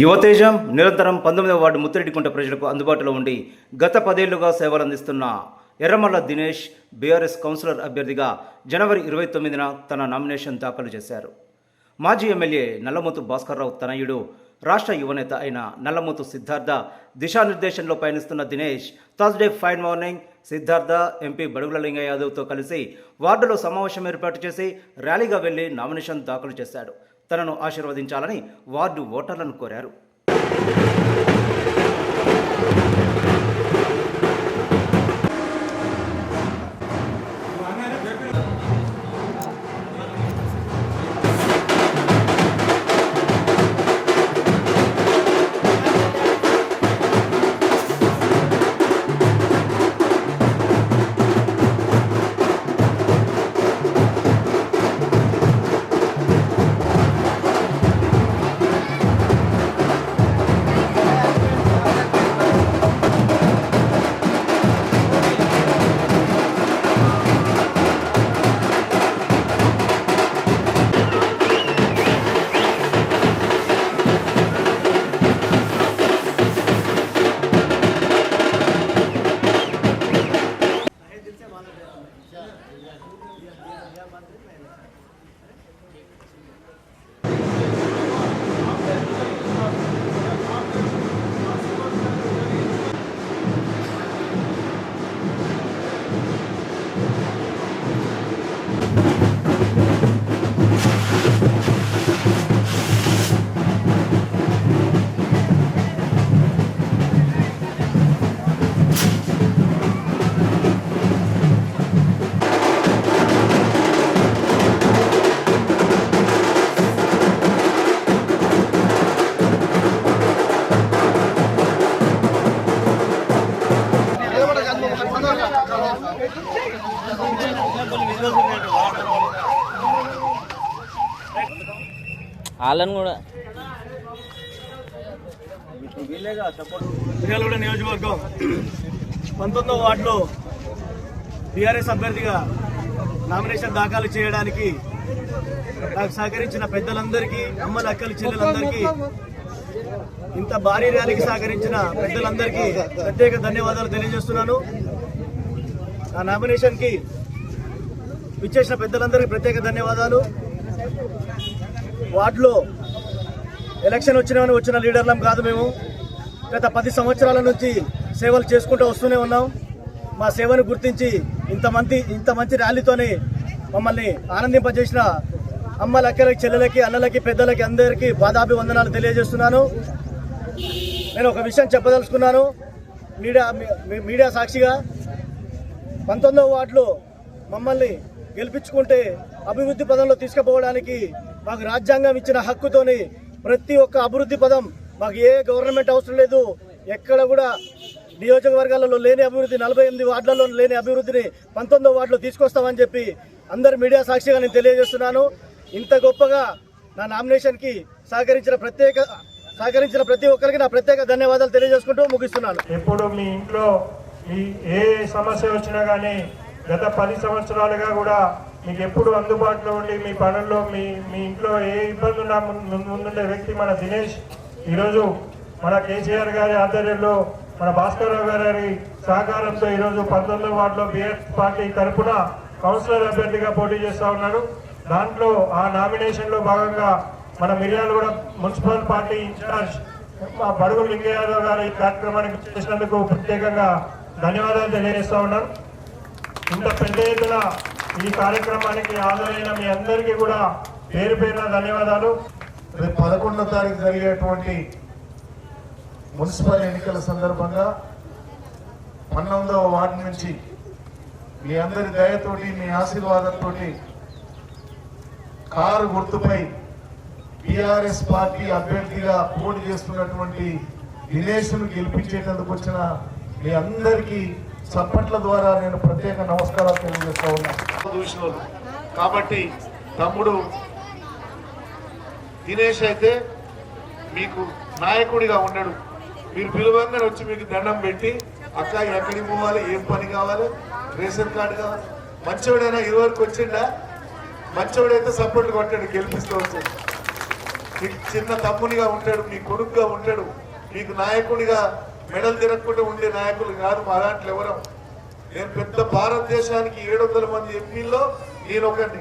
యువతేజం నిరంతరం పంతొమ్మిదవ వార్డు ముత్తిరెడ్డికుంట ప్రజలకు అందుబాటులో ఉండి గత పదేళ్ళుగా సేవలందిస్తున్న ఎర్రమల్ల దినేష్ బీఆర్ఎస్ కౌన్సిలర్ అభ్యర్థిగా జనవరి ఇరవై తొమ్మిదిన తన నామినేషన్ దాఖలు చేశారు. మాజీ ఎమ్మెల్యే నల్లమూతు భాస్కర్రావు తనయుడు రాష్ట్ర యువనేత అయిన నల్లమూతు సిద్ధార్థ దిశానిర్దేశంలో పయనిస్తున్న Dinesh Thursday fine morning Siddhartha MP Badugula Lingaiah యాదవ్తో కలిసి వార్డులో సమావేశం ఏర్పాటు చేసి ర్యాలీగా వెళ్ళి నామినేషన్ దాఖలు చేశాడు. తనను ఆశీర్వదించాలని వార్డు ఓటర్లను కోరారు. ಬಂದರೆ ಮೇಲೆ వాళ్ళని కూడా. మిర్యాలగూడ నియోజకవర్గం పంతొమ్మిదవ వార్డులో టీఆర్ఎస్ అభ్యర్థిగా నామినేషన్ దాఖలు చేయడానికి నాకు సహకరించిన పెద్దలందరికీ అమ్మల అక్కల చెల్లెలందరికీ ఇంత భారీ ర్యాలీకి సహకరించిన పెద్దలందరికీ ప్రత్యేక ధన్యవాదాలు తెలియజేస్తున్నాను. ఆ నామినేషన్కి విచ్చేసిన పెద్దలందరికీ ప్రత్యేక ధన్యవాదాలు. వార్డులో ఎలక్షన్ వచ్చినామని వచ్చిన లీడర్లం కాదు మేము. గత పది సంవత్సరాల నుంచి సేవలు చేసుకుంటూ వస్తూనే ఉన్నాం. మా సేవను గుర్తించి ఇంతమంది ఇంత మంచి ర్యాలీతోని మమ్మల్ని ఆనందింపజేసిన అమ్మల అక్కలకి చెల్లెలకి అన్నలకి పెద్దలకి అందరికీ పాదాభివందనాలు తెలియజేస్తున్నాను. నేను ఒక విషయం చెప్పదలుచుకున్నాను. మీడియా మీ- మీడియా సాక్షిగా పంతొమ్మిదవ వార్డులో మమ్మల్ని గెలిపించుకుంటే అభివృద్ధి పదంలో తీసుకుపోవడానికి మాకు రాజ్యాంగం ఇచ్చిన హక్కుతోని ప్రతి ఒక్క అభివృద్ధి పదం మాకు ఏ గవర్నమెంట్ అవసరం లేదు. ఎక్కడ కూడా నియోజకవర్గాలలో లేని అభివృద్ధి నలభై ఎనిమిది వార్డులలో లేని అభివృద్ధిని పంతొమ్మిదో వార్డులో తీసుకొస్తామని చెప్పి అందరు మీడియా సాక్షిగా నేను తెలియజేస్తున్నాను. ఇంత గొప్పగా నా నామినేషన్కి సహకరించిన ప్రత్యేక సహకరించిన ప్రతి ఒక్కరికి నా ప్రత్యేక ధన్యవాదాలు తెలియజేసుకుంటూ ముగిస్తున్నాను. ఎప్పుడు మీ ఇంట్లో ఈ ఏ సమస్య వచ్చినా కానీ గత పది సంవత్సరాలుగా కూడా మీకు ఎప్పుడు అందుబాటులో ఉండి మీ పనుల్లో మీ మీ ఇంట్లో ఏ ఇబ్బంది ఉన్నా ముందు- ముందుండే వ్యక్తి మన దినేష్. ఈరోజు మన కేసీఆర్ గారి ఆధ్వర్యంలో మన భాస్కర్రావు గారి సహకారంతో ఈరోజు పంతొమ్మిది వార్డులో బీఆర్ఎస్ పార్టీ తరఫున కౌన్సిలర్ అభ్యర్థిగా పోటీ చేస్తూ ఉన్నారు. దాంట్లో ఆ నామినేషన్లో భాగంగా మన మిర్యాల కూడా మున్సిపల్ పార్టీ ఇన్ఛార్జ్ మా బడుగు లింగయాదవ్ గారు ఈ కార్యక్రమానికి చేసినందుకు ప్రత్యేకంగా ధన్యవాదాలు తెలియజేస్తూ ఉన్నాను. ఇంత పెద్ద ఎత్తున ఈ కార్యక్రమానికి హాజరైన మీ అందరికీ కూడా పేరు పేరున ధన్యవాదాలు. రేపు పదకొండో తారీఖు జరిగేటువంటి మున్సిపల్ ఎన్నికల సందర్భంగా పన్నెండవ వార్డు నుంచి మీ అందరి దయతోటి మీ ఆశీర్వాదంతో కారు గుర్తుపై టిఆర్ఎస్ పార్టీ అభ్యర్థిగా పోటీ చేస్తున్నటువంటి దినేష్ను గెలిపించేటందుకు వచ్చిన మీ అందరికీ చప్పట్ల ద్వారా నేను ప్రత్యేక నమస్కారాలు తెలియజేస్తా ఉన్నాను కాబట్టి తమ్ముడు దినేష్ అయితే మీకు నాయకుడిగా ఉన్నాడు. మీరు పిలువంగానే వచ్చి మీకు దండం పెట్టి అక్క ఎక్కడికి పోవాలి ఏం పని కావాలి? రేషన్ కార్డు కావాలి. మంచోడైనా ఇదివరకు వచ్చిండా? మంచోడైతే సపోర్ట్ కొట్టాడు గెలిపిస్తూ వచ్చాడు మీకు చిన్న తమ్మునిగా ఉంటాడు మీ కొడుకుగా ఉంటాడు మీకు నాయకుడిగా మెడలు తిరగకుండా ఉండే నాయకులు కాదు మా దాంట్లో ఎవరం. నేను పెద్ద భారతదేశానికి ఏడు మంది ఎంపీల్లో నేను ఒకటి